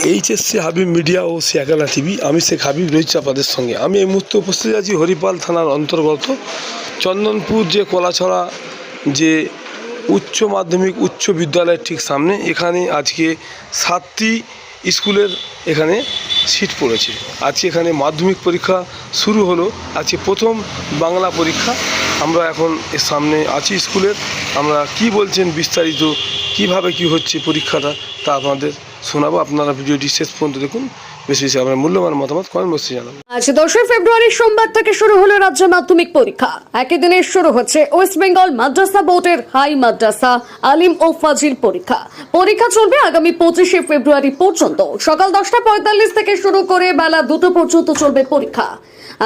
HSC Habib media ও সিয়াকালা TV আমি শেখ হাবিব রয়েছি আপনাদের সঙ্গে। আমি এই মুহূর্তে উপস্থিত আছি হরিপাল থানার অন্তর্গত। চন্দনপুর যে কলাছড়া, যে উচ্চ মাধ্যমিক উচ্চ বিদ্যালয়ের ঠিক সামনে, এখানে আজকে সাতটি স্কুলের এখানে সিট পড়েছে। আজকে এখানে মাধ্যমিক পরীক্ষা শুরু হলো। আজকে প্রথম বাংলা পরীক্ষা। আমরা এখন এর সামনে আছি স্কুলের। আমরা কি বলছেন বিস্তারিত, কীভাবে কি হচ্ছে পরীক্ষাটা, তা আপনাদের শোনাবো, আপনারা ভিডিওটি শেষ পর্যন্ত দেখুন। বেশি বেশি আপনার মূল্যবান মতামত কমেন্ট বক্সে জানাব আজ দশই ফেব্রুয়ারি সোমবার থেকে শুরু হলো রাজ্য মাধ্যমিক পরীক্ষা। একই দিনে শুরু হচ্ছে ওয়েস্ট বেঙ্গল মাদ্রাসা বোর্ডের হাই মাদ্রাসা আলিম ও ফাজিল পরীক্ষা। পরীক্ষা চলবে আগামী পঁচিশে ফেব্রুয়ারি পর্যন্ত। সকাল দশটা পঁয়তাল্লিশ থেকে শুরু করে বেলা দুটো পর্যন্ত চলবে পরীক্ষা।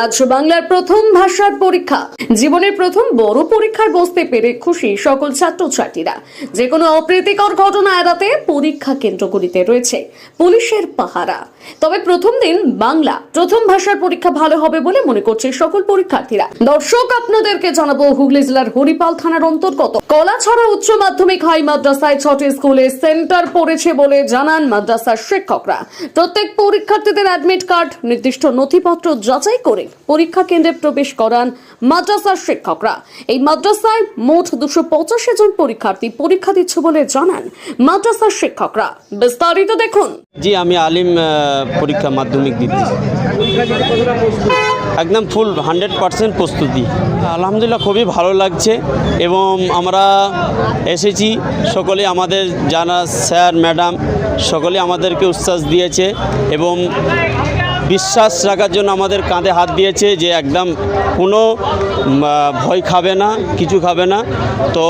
আজ বাংলার প্রথম ভাষার পরীক্ষা। জীবনের প্রথম বড় পরীক্ষায় বসতে পেরে খুশি সকল ছাত্রছাত্রীরা। যে কোনো অপ্রীতিকর ঘটনা এড়াতে পরীক্ষা কেন্দ্রগুলিতে রয়েছে পুলিশের পাহারা। তবে প্রথম দিন বাংলা প্রথম ভাষার পরীক্ষা ভালো হবে বলে মনে করছে সকল পরীক্ষার্থীরা। দর্শক, আপনাদেরকে জানাব হুগলি জেলার হরিপাল থানার অন্তর্গত। কলাছড়া উচ্চ মাধ্যমিক হাই মাদ্রাসায় ছটি স্কুলে সেন্টার পড়েছে বলে জানান মাদ্রাসার শিক্ষকরা। প্রত্যেক পরীক্ষার্থীদের অ্যাডমিট কার্ড, নির্দিষ্ট নথিপত্র যাচাই করে পরীক্ষা কেন্দ্রে প্রবেশ করান মাদ্রাসার শিক্ষকরা। এই মাদ্রাসায় মোট দুশো পঁচাশি জন পরীক্ষার্থী পরীক্ষা দিচ্ছে বলে জানান মাদ্রাসার শিক্ষকরা। বিস্তারিত দেখুন। জি, আমি আলিম পরীক্ষা মাধ্যমিক দিচ্ছি। একদম ফুল, হান্ড্রেড পারসেন্ট প্রস্তুতি। আলহামদুলিল্লাহ, খুবই ভালো লাগছে এবং আমরা এসেছি, সকলে আমাদের জানা স্যার, ম্যাডাম, সকলে আমাদেরকে উচ্ছ্বাস দিয়েছে এবং বিশ্বাস রাখার জন্য আমাদের কাঁধে হাত দিয়েছে যে একদম কোনো ভয় খাবে না, কিছু খাবে না। তো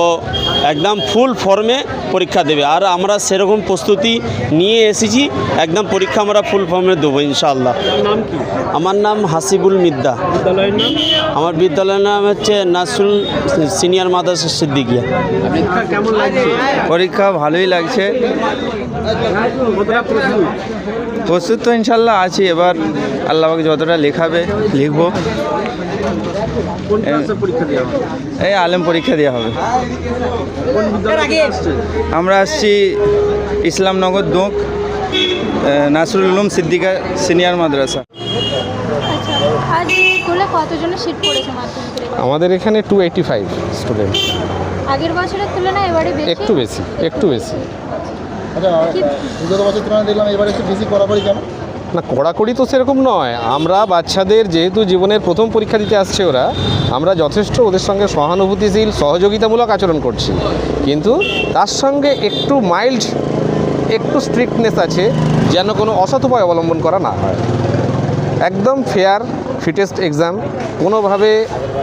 একদম ফুল ফর্মে পরীক্ষা দেবে। আর আমরা সেরকম প্রস্তুতি নিয়ে এসেছি একদম পরীক্ষা আমরা ফুল ফর্মে দেবো ইনশাআল্লাহ। আমার নাম হাসিবুল মিদ্দা। আমার বিদ্যালয়ের নাম হচ্ছে নাসরুল সিনিয়র মাদ্রাসা সিদ্দিকিয়া। পরীক্ষা কেমন লাগছে? পরীক্ষা ভালোই লাগছে। প্রস্তুত? তো ইনশাল্লাহ আছি এবার আল্লাহকে যতটা লেখাবে লিখব। কোন ক্লাসে পরীক্ষা দেওয়া হবে? এই আলেম পরীক্ষা দেওয়া হবে। আমরা আসছি ইসলামনগর দোঁক নাসরুল উলুম সিদ্দিকা সিনিয়র মাদ্রাসা। আচ্ছা আজ স্কুলে কতজনের সিট পড়েছে আমাদের এখানে টু এইটি ফাইভ স্টুডেন্ট আগের বছরের তুলনায় এবারে একটু বেশি একটু বেশি। আচ্ছা বিগত বছর তুলনায় দেখলাম এবার একটু বেশি কড়াকড়ি কেন? না, কড়াকড়ি তো সেরকম নয়। আমরা বাচ্চাদের যেহেতু জীবনের প্রথম পরীক্ষা দিতে আসছে ওরা, আমরা যথেষ্ট ওদের সঙ্গে সহানুভূতিশীল, সহযোগিতামূলক আচরণ করছি। কিন্তু তার সঙ্গে একটু মাইল্ড একটু স্ট্রিক্টনেস আছে, যেন কোনো অসৎ উপায় অবলম্বন করা না হয়। একদম ফেয়ার ফিটেস্ট এক্সাম কোনোভাবে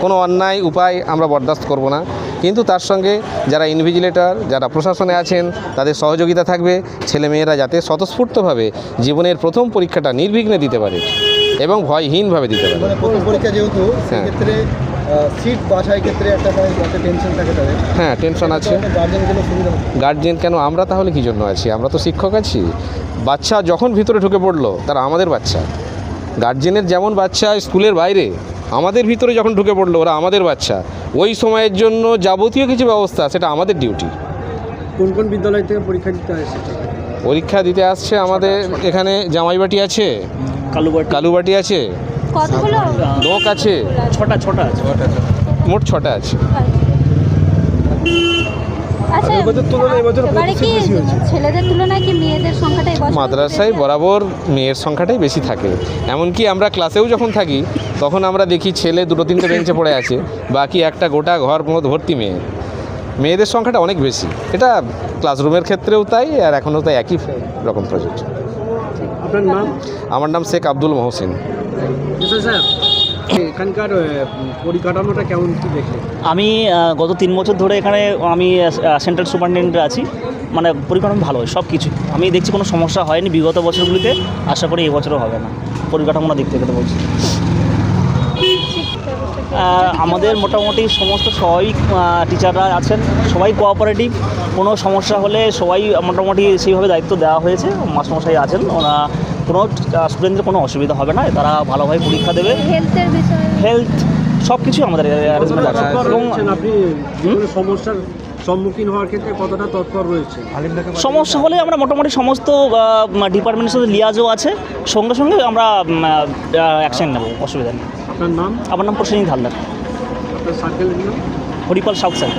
কোনো অন্যায় উপায় আমরা বরদাস্ত করব না। কিন্তু তার সঙ্গে যারা ইনভিজিলেটর যারা প্রশাসনে আছেন তাদের সহযোগিতা থাকবে ছেলেমেয়েরা যাতে স্বতঃস্ফূর্তভাবে জীবনের প্রথম পরীক্ষাটা নির্বিঘ্নে দিতে পারে এবং ভয়হীনভাবে দিতে পারে। প্রথম পরীক্ষা যেহেতু হ্যাঁ। সেক্ষেত্রে সিট বাছাই ক্ষেত্রে একটা টেনশন থাকে তাদের। হ্যাঁ টেনশন আছে। সুবিধা কেন? আমরা তাহলে কী জন্য আছি? আমরা তো শিক্ষক আছি। বাচ্চা যখন ভিতরে ঢুকে পড়ল তারা আমাদের বাচ্চা। গার্জেনের যেমন বাচ্চা স্কুলের বাইরে আমাদের ভিতরে যখন ঢুকে পড়ল ওরা আমাদের বাচ্চা ওই সময়ের জন্য যাবতীয় কিছু ব্যবস্থা সেটা আমাদের ডিউটি কোন কোন বিদ্যালয় থেকে পরীক্ষা দিতে আসছে? পরীক্ষা দিতে আসছে আমাদের এখানে জামাইবাটি আছে কালুবাটি। কালুবাটি আছে লোক আছে। ছটা ছটা আছে। মোট ছটা আছে। আচ্ছা এবছর তুলনায় এবছর এবারে কি ছেলেদের তুলনায় কি মেয়েদের সংখ্যাটা এবছর মাদ্রাসায় বরাবর মেয়ের সংখ্যাটাই বেশি থাকে। এমনকি আমরা ক্লাসেও যখন থাকি তখন আমরা দেখি ছেলে দুটো তিনটে বেঞ্চে পড়ে আছে বাকি একটা গোটা ঘর ভর্তি মেয়ে। মেয়েদের সংখ্যাটা অনেক বেশি। এটা ক্লাসরুমের ক্ষেত্রেও তাই আর এখনও তাই একই রকম প্রযোজ্য নাম? আমার নাম শেখ আব্দুল মহসিন। এখানকার পরিকাঠামোটা কেমন কি দেখলেন আমি গত তিন বছর ধরে এখানে আমি সেন্ট্রাল সুপারিনটেন্ডেন্ট আছি। মানে পরিকাঠামো ভালো, সব কিছু। আমি দেখছি কোনো সমস্যা হয়নি বিগত বছরগুলিতে, আশা করি এবছরও হবে না। পরিকাঠামোটা দেখতে গেলে বলছি। আমাদের মোটামুটি সমস্ত সবাই টিচাররা আছেন, সবাই কোঅপারেটিভ। কোনো সমস্যা হলে সবাই মোটামুটি সেইভাবে দায়িত্ব দেওয়া হয়েছে, মাস্টারমশাই আছেন ওরা কোনো স্টুডেন্টদের কোনো অসুবিধা হবে না তারা ভালোভাবে পরীক্ষা দেবে। হেলথের বিষয়ে। হেলথ সব কিছুই আমাদের অ্যারেঞ্জমেন্ট আছে। এবং আপনি সমস্যার সম্মুখীন হওয়ার ক্ষেত্রে কতটা তৎপর রয়েছে? সমস্যা হলে আমরা মোটামুটি সমস্ত ডিপার্টমেন্টের সাথে লিয়াজও আছে। সঙ্গে সঙ্গে আমরা অ্যাকশন নেব অসুবিধা নেই। আপনার নাম? আমার নাম প্রসেনজিৎ হালদার। আপনার সার্কেলের নাম? Haripal south side